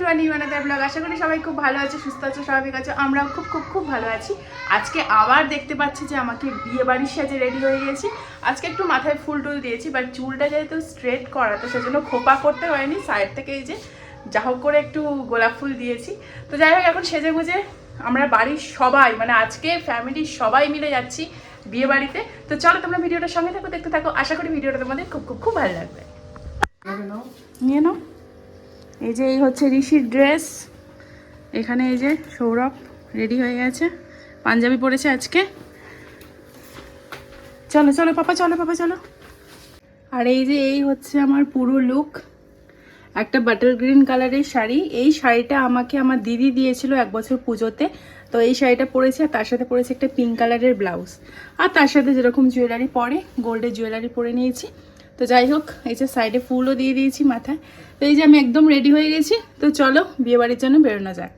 Two আনি বানাতে blog আশা করি সবাই খুব ভালো আছে সুস্থ আছে স্বাভাবিক আছে। আমরাও খুব খুব খুব ভালো আছি। আজকে আবার দেখতে পাচ্ছি যে আমাকে বিয়ে বাড়ির সাজে রেডি হয়ে গেছি আজকে একটু মাথায় ফুল টুল দিয়েছি বাট চুলটা যেহেতু স্ট্রেট করা তো সেজন্য খোপা করতে হয়নি। সাইড থেকে এই যে যা হোক করে একটু গোলাপ ফুল দিয়েছি। তো যাই হোক এখন সেজে গুজে আমরা বাড়ির সবাই মানে আজকে ফ্যামিলির সবাই মিলে যাচ্ছি বিয়ে বাড়িতে। তো চলো তোমরা ভিডিওটার সঙ্গে থাকো দেখতে থাকো। আশা করি ভিডিওটা তোমাদের খুব খুব খুব ভালো লাগবে। নিয়ে নাও। এই যে এই হচ্ছে ঋষির ড্রেস এখানে এই যে সৌরভ রেডি হয়ে গেছে। পাঞ্জাবি পরেছে আজকে। চলো চলো, পাপা চলো পাপা, চলো। আর এই যে এই হচ্ছে আমার পুরো লুক একটা বাটার গ্রিন কালারের শাড়ি। এই শাড়িটা আমাকে আমার দিদি দিয়েছিল এক বছর পুজোতে। তো এই শাড়িটা পরেছে আর তার সাথে পরেছে একটা পিঙ্ক কালারের ব্লাউজ আর তার সাথে যেরকম জুয়েলারি পরে গোল্ডের জুয়েলারি পরে নিয়েছি। তো যাই হোক এই যে সাইডে ফুলও দিয়ে দিয়েছি মাথায়। তো এই যে আমি একদম রেডি হয়ে গেছি তো চলো বিয়েবাড়ির জন্য বেরোনো যাক।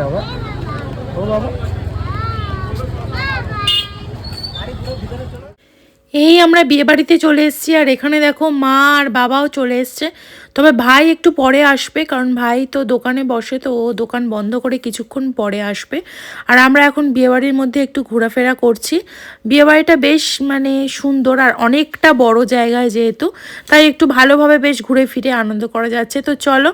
বাবা। ও বাবা। এই আমরা বিয়ে বাড়িতে চলে এসেছি আর এখানে দেখো মা আর বাবাও চলে এসছে। তবে ভাই একটু পরে আসবে, কারণ ভাই তো দোকানে বসে, তো ও দোকান বন্ধ করে কিছুক্ষণ পরে আসবে। আর আমরা এখন বিয়েবাড়ির মধ্যে একটু ঘোরাফেরা করছি। বিয়েবাড়িটা বেশ মানে সুন্দর আর অনেকটা বড় জায়গায় যেহেতু, তাই একটু ভালোভাবে বেশ ঘুরে ফিরে আনন্দ করা যাচ্ছে। তো চলো,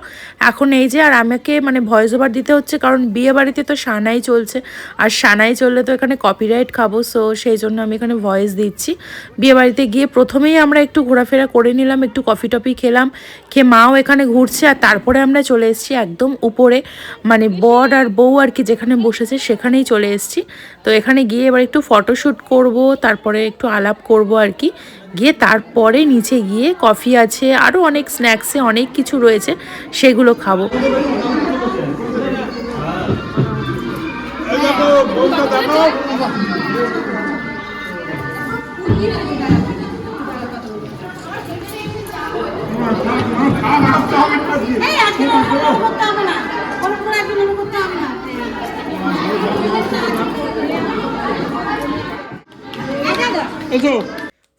এখন এই যে, আর আমাকে মানে ভয়েস ওভার দিতে হচ্ছে, কারণ বিয়েবাড়িতে তো সানাই চলছে। আর সানাই চললে তো এখানে কপিরাইট খাব সো সেই জন্য আমি এখানে ভয়েস দিচ্ছি। বিয়ে বাড়িতে গিয়ে প্রথমেই আমরা একটু ঘোরাফেরা করে নিলাম, একটু কফি টফি খেলাম, খেয়ে মাও এখানে ঘুরছে আর তারপরে আমরা চলে এসেছি একদম উপরে মানে বর আর বউ আর কি যেখানে বসেছে সেখানেই চলে এসেছি। তো এখানে গিয়ে এবার একটু ফটোশ্যুট করব, তারপরে একটু আলাপ করব আর কি। গিয়ে তারপরে নিচে গিয়ে কফি আছে আরও অনেক স্ন্যাক্সে অনেক কিছু রয়েছে, সেগুলো খাব।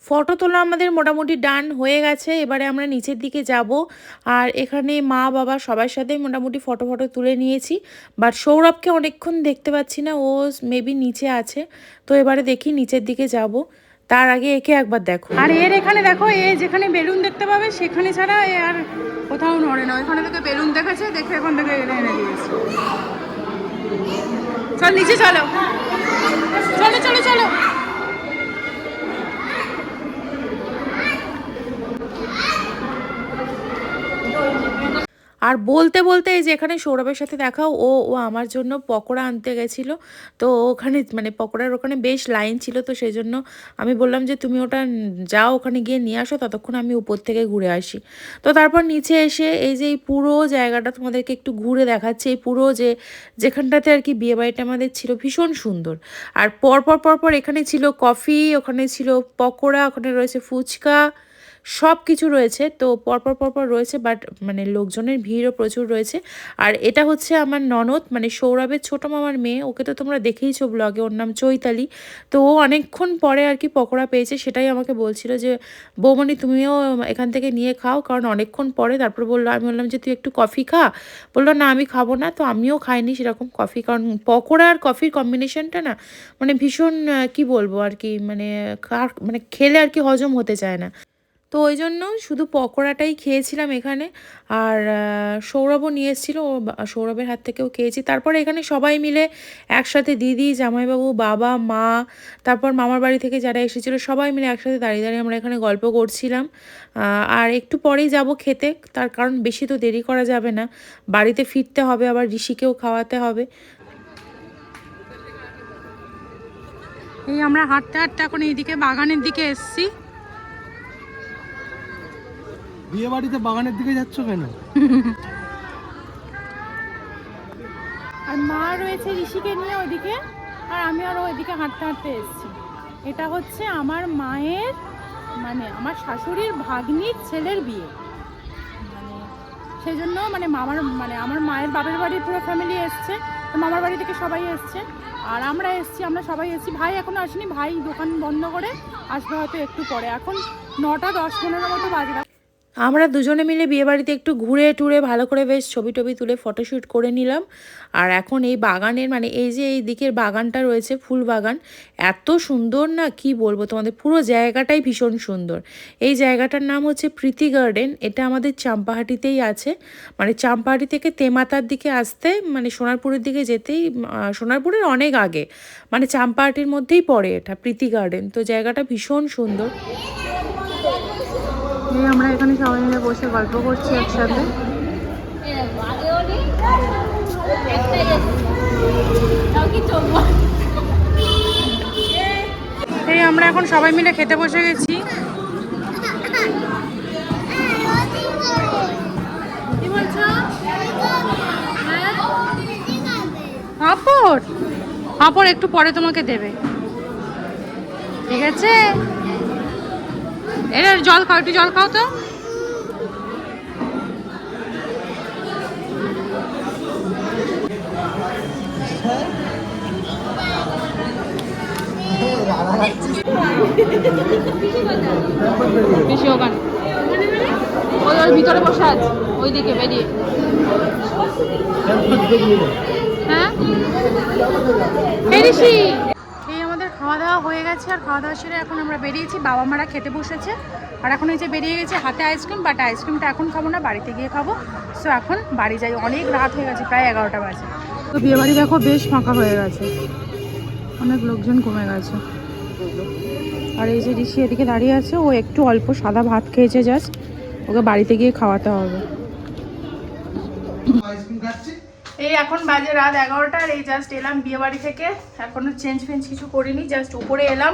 ফটো তোলা আমাদের মোটামুটি ডান হয়ে গেছে এবারে আমরা নিচের দিকে যাব। আর এখানে মা বাবা সবার সাথে মোটামুটি ফটো ফটো তুলে নিয়েছি। বাট সৌরভকে অনেকক্ষণ দেখতে পাচ্ছি না ও মেবি নিচে আছে। তো এবারে দেখি নিচের দিকে যাব। তার আগে একে একবার দেখো। আর এর এখানে দেখো, এ যেখানে বেলুন দেখতে পাবে, সেখানে ছাড়া এ আর কোথাও নড়ে না। ওইখানে থেকে বেলুন দেখেছে, দেখে এখন থেকে এনে এনে দিয়েছে। চল, নিচে চলো। চলো চলো চলো। আর বলতে বলতে এই যে এখানে সৌরভের সাথে দেখা, ও ও আমার জন্য পকোড়া আনতে গেছিল। তো ওখানে মানে পকোড়ার ওখানে বেশ লাইন ছিল, তো সেই জন্য আমি বললাম যে, তুমি ওটা যাও, ওখানে গিয়ে নিয়ে আসো, ততক্ষণ আমি উপর থেকে ঘুরে আসি। তো তারপর নিচে এসে এই যে এই পুরো জায়গাটা তোমাদেরকে একটু ঘুরে দেখাচ্ছে, এই পুরো যে যেখানটাতে আর কি বিয়েবাড়িটা আমাদের ছিল ভীষণ সুন্দর। আর পরপর পরপর এখানে ছিল কফি, ওখানে ছিল পকোড়া, ওখানে রয়েছে ফুচকা সব কিছু রয়েছে। তো পরপর পরপর রয়েছে বাট মানে লোকজনের ভিড়ও প্রচুর রয়েছে। আর এটা হচ্ছে আমার ননদ মানে সৌরভের ছোটো মামার মেয়ে। ওকে তো তোমরা দেখেইছো ব্লগে ওর নাম চৈতালি। তো ও অনেকক্ষণ পরে আর কি পকোড়া পেয়েছে, সেটাই আমাকে বলছিল যে, বৌমণি, তুমিও এখান থেকে নিয়ে খাও। কারণ অনেকক্ষণ পরে তারপর বলল, আমি বললাম যে, তুই একটু কফি খা। বলল, না, আমি খাব না। তো আমিও খাইনি সেরকম কফি, কারণ পকোড়া আর কফির কম্বিনেশনটা না মানে ভীষণ কি বলব আর কি মানে মানে খেলে আর কি হজম হতে চায় না। তো ওই জন্য শুধু পকোড়াটাই খেয়েছিলাম এখানে। আর সৌরভও নিয়ে এসেছিল, ও সৌরভের হাত থেকেও খেয়েছি। তারপরে এখানে সবাই মিলে একসাথে দিদি, জামাইবাবু, বাবা, মা, তারপর মামার বাড়ি থেকে যারা এসেছিল, সবাই মিলে একসাথে দাঁড়িয়ে দাঁড়িয়ে আমরা এখানে গল্প করছিলাম। আর একটু পরেই যাব খেতে, তার কারণ বেশি তো দেরি করা যাবে না। বাড়িতে ফিরতে হবে, আবার ঋষিকেও খাওয়াতে হবে। এই আমরা হাঁটতে হাঁটতে এখন এইদিকে বাগানের দিকে এসছি। বিয়ে বাড়িতে বাগানের দিকে যাচ্ছ কেন? আর মা রয়েছে ঋষিকে নিয়ে ওইদিকে, আর আমি আরও ওইদিকে হাঁটতে হাঁটতে এসেছি। এটা হচ্ছে আমার মায়ের মানে আমার শাশুড়ির ভাগ্নির ছেলের বিয়ে। মানে সেই জন্য মানে মামার মানে আমার মায়ের বাপের বাড়ির পুরো ফ্যামিলি এসছে মামার বাড়ি থেকে সবাই এসছে। আর আমরা এসছি, আমরা সবাই এসছি। ভাই এখনও আসেনি, ভাই দোকান বন্ধ করে আসবে হয়তো একটু পরে। এখন নটা দশ পনেরো মতো বাজে। আমরা দুজনে মিলে বিয়েবাড়িতে একটু ঘুরে টুরে ভালো করে বেশ ছবি টবি তুলে ফটোশ্যুট করে নিলাম। আর এখন এই বাগানের মানে এই যে এই দিকের বাগানটা রয়েছে, ফুল বাগান, এত সুন্দর না কি বলব তোমাদের? পুরো জায়গাটাই ভীষণ সুন্দর। এই জায়গাটার নাম হচ্ছে প্রীতি গার্ডেন, এটা আমাদের চাম্পাহাটিতেই আছে। মানে চাম্পাহাটি থেকে তেমাতার দিকে আসতে মানে সোনারপুরের দিকে যেতেই সোনারপুরের অনেক আগে। মানে চাম্পাহাটির মধ্যেই পড়ে এটা, প্রীতি গার্ডেন। তো জায়গাটা ভীষণ সুন্দর। এই আমরা এখানে সবাই মিলে বসে গল্প করছি একসাথে। এই আমরা এখন সবাই মিলে খেতে বসে গেছি? পাপড় পাপড় একটু পরে তোমাকে দেবে। ঠিক আছে? এর জল খাও একটু জল খাও তো। বেশি ওখানে। ওই ওর ভিতরে বসে আছে ওই দিকে বেরিয়ে। হ্যাঁ? আমাদের খাওয়া দাওয়া হয়ে গেছে আর খাওয়া দাওয়া সেরে এখন আমরা বেরিয়েছি। বাবা মারা খেতে বসেছে। আর এখন এই যে বেরিয়ে গেছে হাতে আইসক্রিম বাট আইসক্রিমটা এখন খাব না, বাড়িতে গিয়ে খাব। সো এখন বাড়ি যাই। অনেক রাত হয়ে গেছে, প্রায় এগারোটা বাজে। তো বিয়ে বাড়ি দেখো বেশ ফাঁকা হয়ে গেছে। অনেক লোকজন কমে গেছে। আর এই যে ঋষি এদিকে দাঁড়িয়ে আছে, ও একটু অল্প সাদা ভাত খেয়েছে জাস্ট ওকে বাড়িতে গিয়ে খাওয়াতে হবে। আইসক্রিম খাচ্ছি? এই এখন বাজে রাত এগারোটা আর এই জাস্ট এলাম বিয়ে বাড়ি থেকে। এখনও চেঞ্জ ফেঞ্জ কিছু করিনি জাস্ট উপরে এলাম।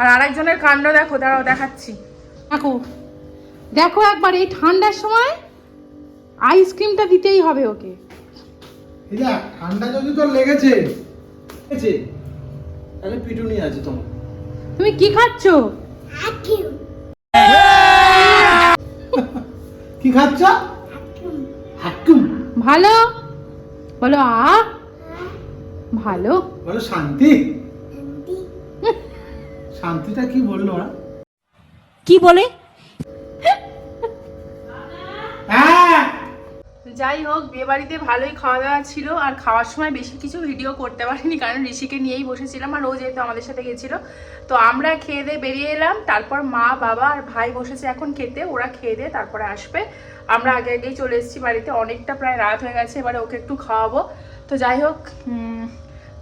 আর আরেকজনের কাণ্ড দেখো দাঁড়াও দেখাচ্ছি। দেখো দেখো একবার এই ঠান্ডার সময় আইসক্রিমটা দিতেই হবে ওকে। দেখ ঠান্ডা যদি তোর লেগেছে লেগেছে তাহলে পিটুনি আছে তোমার। তুমি কি খাচ্ছ? কি খাচ্ছ? ভালো? বলো আ? ভালো। বলো শান্তি? শান্তিটা কি বলল ওরা? কি বলে? যাই হোক, বিয়েবাড়িতে ভালোই খাওয়া দাওয়া ছিল। আর খাওয়ার সময় বেশি কিছু ভিডিও করতে পারিনি, কারণ ঋষিকে নিয়েই বসেছিলাম আর ও যেহেতু আমাদের সাথে গেছিল। তো আমরা খেয়ে দিয়ে বেরিয়ে এলাম। তারপর মা, বাবা আর ভাই বসেছে এখন খেতে। ওরা খেয়ে দিয়ে তারপরে আসবে। আমরা আগে আগেই চলে এসেছি বাড়িতে। অনেকটা প্রায় রাত হয়ে গেছে, এবারে ওকে একটু খাওয়াবো। তো যাই হোক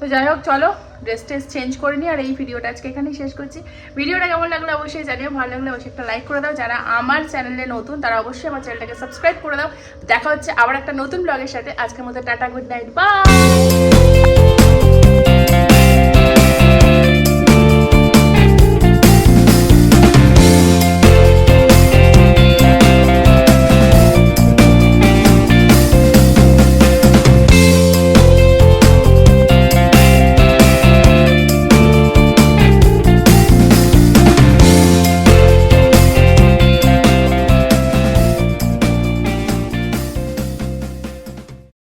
তো যাই হোক, চলো ড্রেস টেস চেঞ্জ করে নিই আর এই ভিডিওটা আজকে এখানেই শেষ করছি। ভিডিওটা কেমন লাগল অবশ্যই জানিও, ভালো লাগলে অবশ্যই একটা লাইক করে দাও। যারা আমার চ্যানেলে নতুন, তারা অবশ্যই আমার চ্যানেলটাকে সাবস্ক্রাইব করে দাও। দেখা হচ্ছে আবার একটা নতুন ব্লগের সাথে। আজকের মধ্যে টাটা গুড নাইট বাই